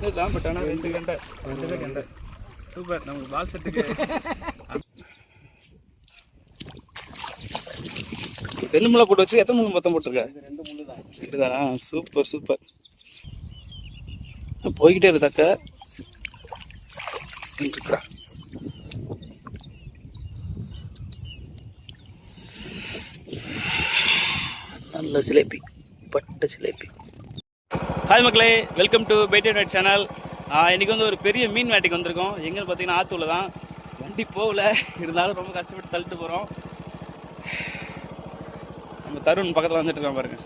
இதுதான் பட் ஆனால் ரெண்டு கண்டை ரெண்டு கண்டை. சூப்பர் நமக்கு பால் செட்டுக்கு ரெண்டு முளை போட்டு வச்சு எத்தனை முளை மொத்தம் போட்டிருக்க? ரெண்டு முள்ளு தான் இதுதானா சூப்பர் சூப்பர் போய்கிட்டே இருந்தாக்க இருக்குடா நல்ல சிலேபி பட்ட சிலேபி ஹாய் மக்களே வெல்கம் டு பேட்டி நைட் சேனல் இன்றைக்கி வந்து ஒரு பெரிய மீன் வேட்டைக்கு வந்திருக்கோம். எங்கன்னு பார்த்தீங்கன்னா ஆத்தூரில் தான். வண்டி போகல. இருந்தாலும் ரொம்ப கஷ்டப்பட்டு தள்ளிட்டு போகிறோம் நம்ம தருண் பக்கத்தில் வந்துட்டு இருக்கோம் பாருங்க.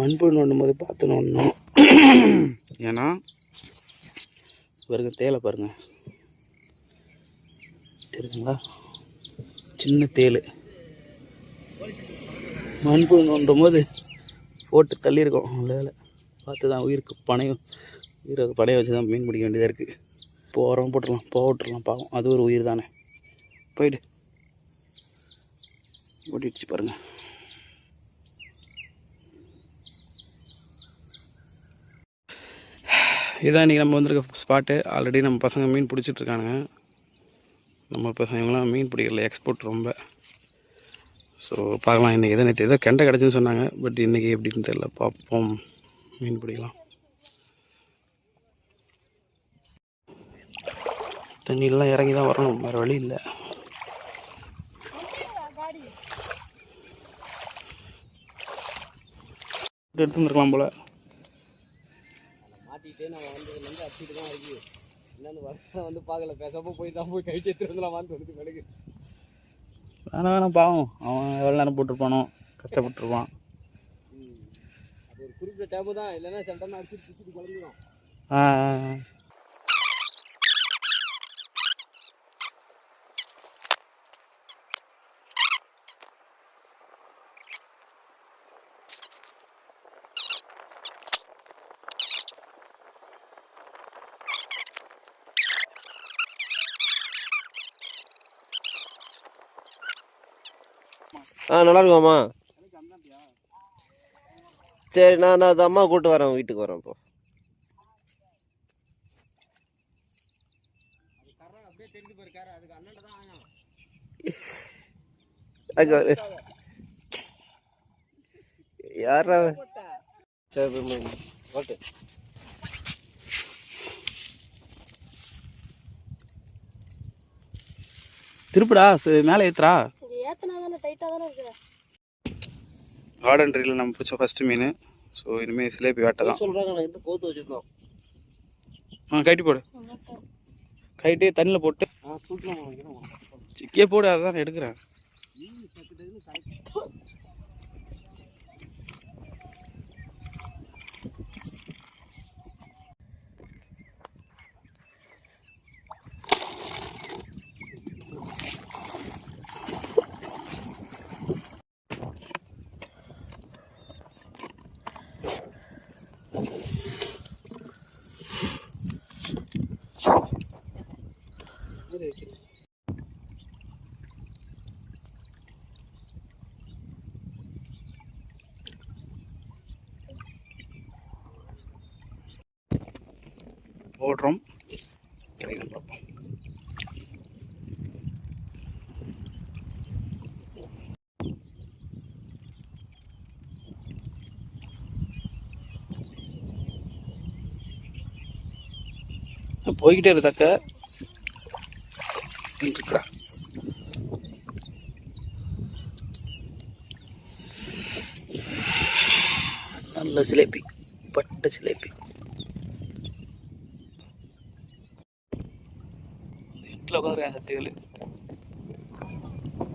மண்புழு நோண்டும் போது பார்த்து நோண்டணும். ஏன்னா பாருங்கள் தேலை பாருங்க. தெரியுதுங்களா? சின்ன தேல். மண்புழு நோண்டும் போது போட்டு தள்ளியிருக்கோம் வேலை. பார்த்து தான் உயிருக்கு பனையும் உயிரை பணையம் வச்சு தான் மீன் பிடிக்க வேண்டியதாக இருக்குது போகிறோம் போட்டுடலாம் போக பாவம். அது ஒரு உயிர் தானே. போயிடு. ஓட்டிடுச்சு பாருங்கள் இதான் இன்றைக்கி நம்ம வந்திருக்க ஸ்பாட்டு ஆல்ரெடி நம்ம பசங்க மீன் பிடிச்சிட்ருக்கானுங்க நம்ம பசங்க இவங்களாம் மீன் பிடிக்கல எக்ஸ்போர்ட் ரொம்ப. ஸோ பார்க்கலாம் இன்றைக்கி எதோ நேற்று ஏதோ கெண்டை கிடச்சுன்னு சொன்னாங்க. பட் இன்றைக்கி எப்படின்னு தெரியல. பார்ப்போம். மீன் பிடிக்கலாம். தண்ணியெல்லாம் இறங்கி தான் வரணும். வேறு வழி இல்லை. எடுத்து வந்துருக்கலாம் போல். மாட்டிக்கிட்டே நம்ம வந்ததுலேருந்து அடிச்சுட்டு தான் இருக்கு. என்னன்னு வர வந்து பார்க்கல. பேசாம போய் தான் போய் கைட்டு எடுத்துட்டு வந்துடலாமான்னு தோணுது எனக்கு வேணாம் வேணாம் பாவம். அவன் எவ்வளோ நேரம் போட்டிருப்பானோ கஷ்டப்பட்டுருப்பான். அது ஒரு குறிப்பிட்ட டைமு தான். இல்லைன்னா சில டைம் அடிச்சு பிடிச்சிட்டு கிளம்பிடும் ஆ. ஆ, நல்லா இருக்குமாம்மா சரி நான் நான் அந்த அம்மா கூப்பிட்டு வரேன் வீட்டுக்கு வரேன் இப்போ. அப்படியே யாரா சரி ஓகே திருப்படா சரி, மேலே ஏத்துறா ஏத்தனா தானே டைட்டா தானே இருக்கு கார்டன் ட்ரீல நம்ம பிடிச்ச ஃபர்ஸ்ட் மீன். ஸோ இனிமேல் சிலேபி வேட்டை தான். சொல்றாங்க நான் இந்த கோத்து வச்சிருந்தோம். ஆ கைட்டி போடு. கைட்டி தண்ணியில் போட்டு. சிக்கியே போடு அதான் எடுக்கிறேன். போடுறோம். கிடைக்கும் பார்ப்போம் போய்கிட்டே இருந்தாக்க நல்ல சிலேபி பட்ட சிலேபி வீட்டில் உட்காந்துருக்காங்க தேள்.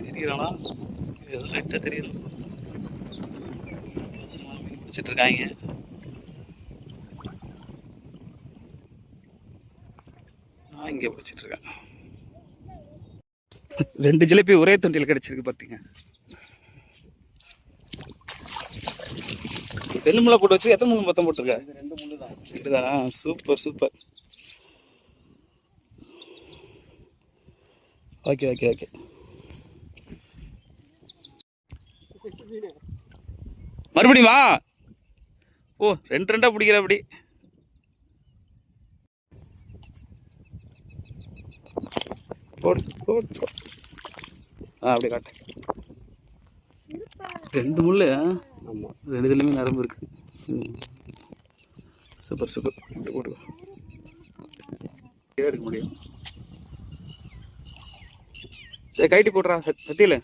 தெரியறானா? லைட்டாக தெரியுது? மீன் பிடிச்சிட்டு இருக்காங்க. நான் இங்கே பிடிச்சிட்டு இருக்கேன். ரெண்டு ஜிலேபி ஒரே தொண்டியில் கிடைச்சிருக்கு பார்த்தீங்க ரெண்டு முளை போட்டு வச்சு எத்தனை முளை மொத்தம் போட்டிருக்க? ரெண்டு முள்ளு தான் இதுதானா super super. Okay okay okay மறுபடியும் வா. ஓ ரெண்டு ரெண்டா பிடிக்கிற அப்படி. போடு போடு. ஆ அப்படியே காட்டு. ரெண்டு முள்ளு? ஆமாம் ரெண்டு இதுலையுமே நரம்பு இருக்கு. Super super. இப்படி எடுக்க முடியும். சரி கைட்டி போடுறா சத்தியில சத்தியில்.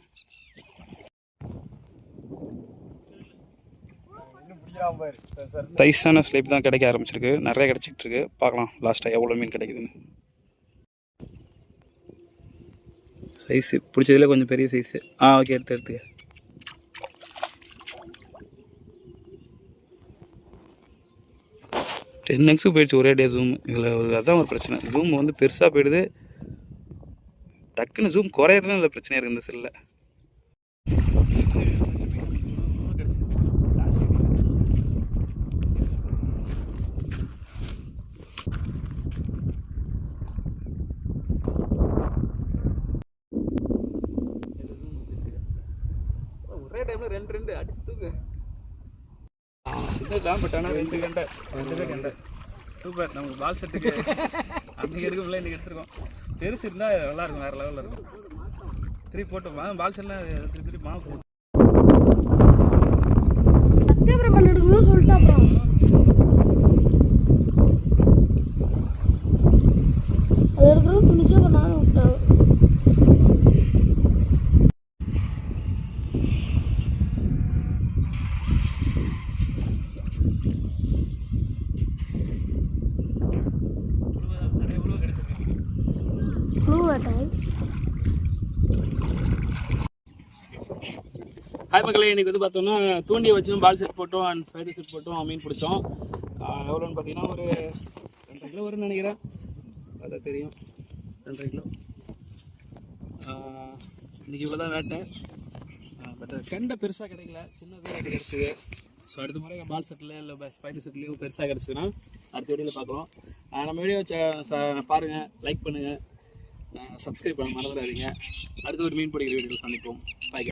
தைஸான ஸ்லேப் தான் கிடைக்க ஆரம்பிச்சிருக்கு. நிறைய கிடைச்சிட்டு இருக்கு. பார்க்கலாம் லாஸ்ட்டாக எவ்வளோ மீன் கிடைக்குதுன்னு. சைஸு பிடிச்சதுல கொஞ்சம் பெரிய சைஸு ஆ ஓகே எடுத்து எடுத்துக்க டென் எக்ஸுக்கு போயிடுச்சு ஒரே டே ஜூம் இதில் அதுதான் அதான் ஒரு பிரச்சனை. ஜூம் வந்து பெருசாக போயிடுது. டக்குன்னு ஜூம் குறையிறது இல்லை பிரச்சனை இருக்குது இந்த செல்லில் ஒரே டைமில் ரெண்டு ரெண்டு அடிச்சு தூக்கு. சின்னதான் பட் ஆனால் ரெண்டு கண்டை. ரெண்டுமே கண்டை. சூப்பர் நமக்கு பால் செட்டுக்கு அன்றைக்கி எடுக்கல இன்றைக்கி எடுத்துருக்கோம். பெருசு இருந்தால் நல்லா இருக்கும் வேறு லெவலில் இருக்கும். திருப்பி போட்டு பால் செட்லாம் திருப்பி திருப்பி மாவு போட்டு. ஹாய் மக்களே இன்றைக்கி வந்து பார்த்தோம்னா தூண்டியை வச்சும் பால் செட் போட்டோம் அண்ட் ஃபைடர் செட் போட்டோம் மீன் பிடிச்சோம். எவ்வளோன்னு பார்த்தீங்கன்னா ஒரு ரெண்டரை கிலோ வரும்னு நினைக்கிறேன். அதான் தெரியும். ரெண்டரை கிலோ. இன்றைக்கி இன்னைக்கு இவ்வளோ தான் வேட்டை பட் கெண்டை பெருசாக கிடைக்கல. சின்னதாக வேட்டை கிடச்சிது. ஸோ அடுத்த முறை பால் செட்டில் இல்லை ஸ்பைடர் செட்லேயும் பெருசாக கிடச்சிதுன்னா அடுத்த வீடியோவில் பார்க்குறோம் நம்ம வீடியோ பாருங்கள் லைக் பண்ணுங்கள் சப்ஸ்கிரைப் பண்ண மறந்துடாதீங்க. அடுத்து ஒரு மீன் பிடிக்கிற வீடியோவில் சந்திப்போம். பாய்